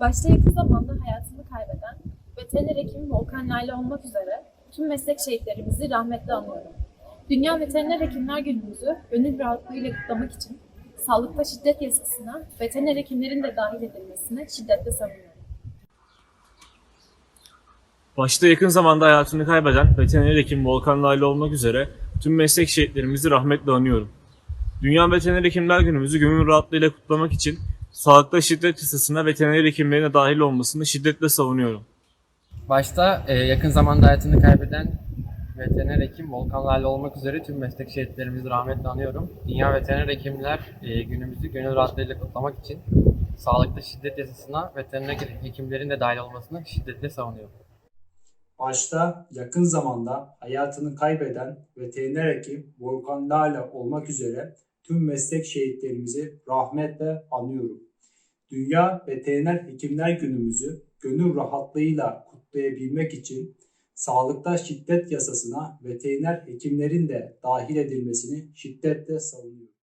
Başta yakın zamanda hayatını kaybeden veteriner hekim Volkan Nail olmak üzere tüm meslek şehitlerimizi rahmetle anıyorum. Dünya Veteriner Hekimler Günümüzü gönül rahatlığıyla kutlamak için sağlıkta şiddet yasasına veteriner hekimlerin de dahil edilmesini şiddetle savunuyorum. Başta yakın zamanda hayatını kaybeden veteriner hekim Volkan Lale olmak üzere tüm meslek şehitlerimizi rahmetle anıyorum. Dünya Veteriner Hekimler Günümüzü gönül rahatlığıyla kutlamak için sağlıkta şiddet yasasına veteriner hekimlerin de dahil olmasını şiddetle savunuyorum. Başta e, yakın zamanda hayatını kaybeden veteriner hekim Volkan Lale olmak üzere tüm meslek şehitlerimizi rahmetle anıyorum. Dünya Veteriner Hekimler e, günümüzü gönül rahatlığıyla kutlamak için sağlıkta şiddet yasasına veteriner hekimlerin de dahil olmasını şiddetle savunuyorum. Başta yakın zamanda hayatını kaybeden veteriner hekim Volkan Lale olmak üzere tüm meslek şehitlerimizi rahmetle anıyorum. Dünya Veteriner Hekimler Günümüzü gönül rahatlığıyla kutlayabilmek için sağlıkta şiddet yasasına veteriner hekimlerin de dahil edilmesini şiddetle savunuyorum.